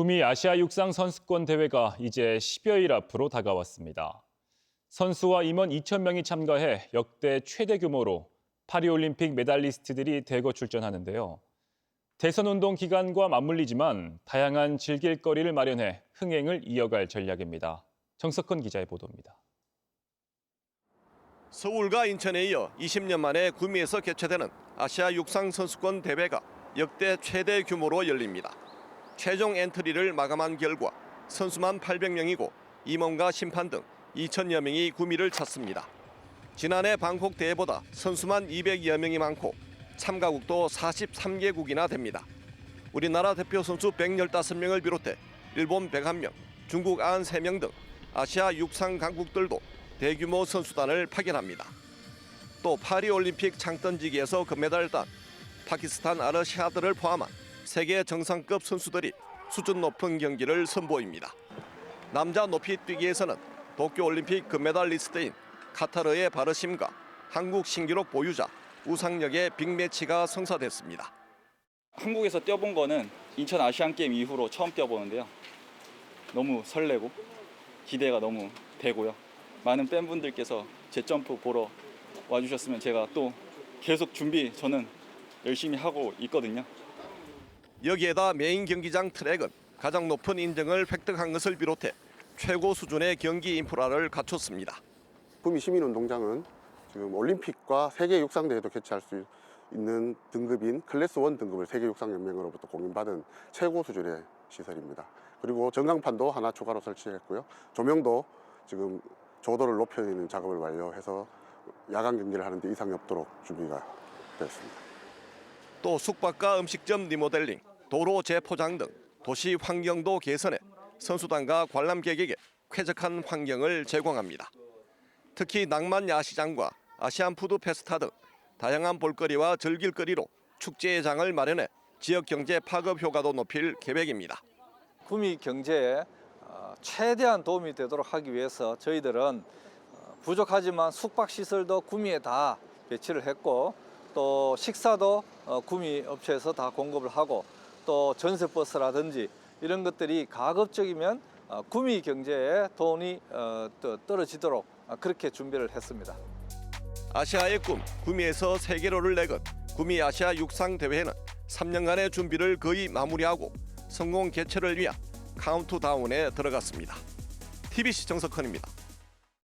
구미 아시아 육상 선수권 대회가 이제 10여일 앞으로 다가왔습니다. 선수와 임원 2천 명이 참가해 역대 최대 규모로 파리올림픽 메달리스트들이 대거 출전하는데요. 대선 운동 기간과 맞물리지만 다양한 즐길 거리를 마련해 흥행을 이어갈 전략입니다. 정석헌 기자의 보도입니다. 서울과 인천에 이어 20년 만에 구미에서 개최되는 아시아 육상 선수권 대회가 역대 최대 규모로 열립니다. 최종 엔트리를 마감한 결과 선수만 800명이고 임원과 심판 등 2천여 명이 구미를 찾습니다. 지난해 방콕 대회보다 선수만 200여 명이 많고 참가국도 43개국이나 됩니다. 우리나라 대표 선수 115명을 비롯해 일본 101명, 중국 93명 등 아시아 육상 강국들도 대규모 선수단을 파견합니다. 또 파리올림픽 창던지기에서 금메달을 딴 파키스탄 아르샤드를 포함한 세계 정상급 선수들이 수준 높은 경기를 선보입니다. 남자 높이 뛰기에서는 도쿄올림픽 금메달 리스트인 카타르의 바르심과 한국 신기록 보유자 우상역의 빅매치가 성사됐습니다. 한국에서 뛰어본 거는 인천 아시안 게임 이후로 처음 뛰어보는데요. 너무 설레고 기대가 너무 되고요. 많은 팬분들께서 제 점프 보러 와주셨으면 제가 또 계속 준비 저는 열심히 하고 있거든요. 여기에다 메인 경기장 트랙은 가장 높은 인정을 획득한 것을 비롯해 최고 수준의 경기 인프라를 갖췄습니다. 구미 시민운동장은 지금 올림픽과 세계 육상대회도 개최할 수 있는 등급인 클래스 1 등급을 세계 육상연맹으로부터 공인받은 최고 수준의 시설입니다. 그리고 전광판도 하나 추가로 설치했고요. 조명도 지금 조도를 높이는 작업을 완료해서 야간 경기를 하는데 이상이 없도록 준비가 되었습니다. 또 숙박과 음식점 리모델링, 도로 재포장 등 도시 환경도 개선해 선수단과 관람객에게 쾌적한 환경을 제공합니다. 특히 낭만 야시장과 아시안 푸드 페스타 등 다양한 볼거리와 즐길거리로 축제의 장을 마련해 지역 경제 파급 효과도 높일 계획입니다. 구미 경제에 어, 최대한 도움이 되도록 하기 위해서 저희들은 어, 부족하지만 숙박 시설도 구미에 다 배치를 했고 또 식사도 어, 구미 업체에서 다 공급을 하고 또 전세 버스라든지 이런 것들이 가급적이면 어, 구미 경제에 돈이 어, 또 떨어지도록 어, 그렇게 준비를 했습니다. 아시아의 꿈 구미에서 세계로를 내건 구미 아시아 육상 대회는 3년간의 준비를 거의 마무리하고 성공 개최를 위한 카운트다운에 들어갔습니다. TBC 정석헌입니다.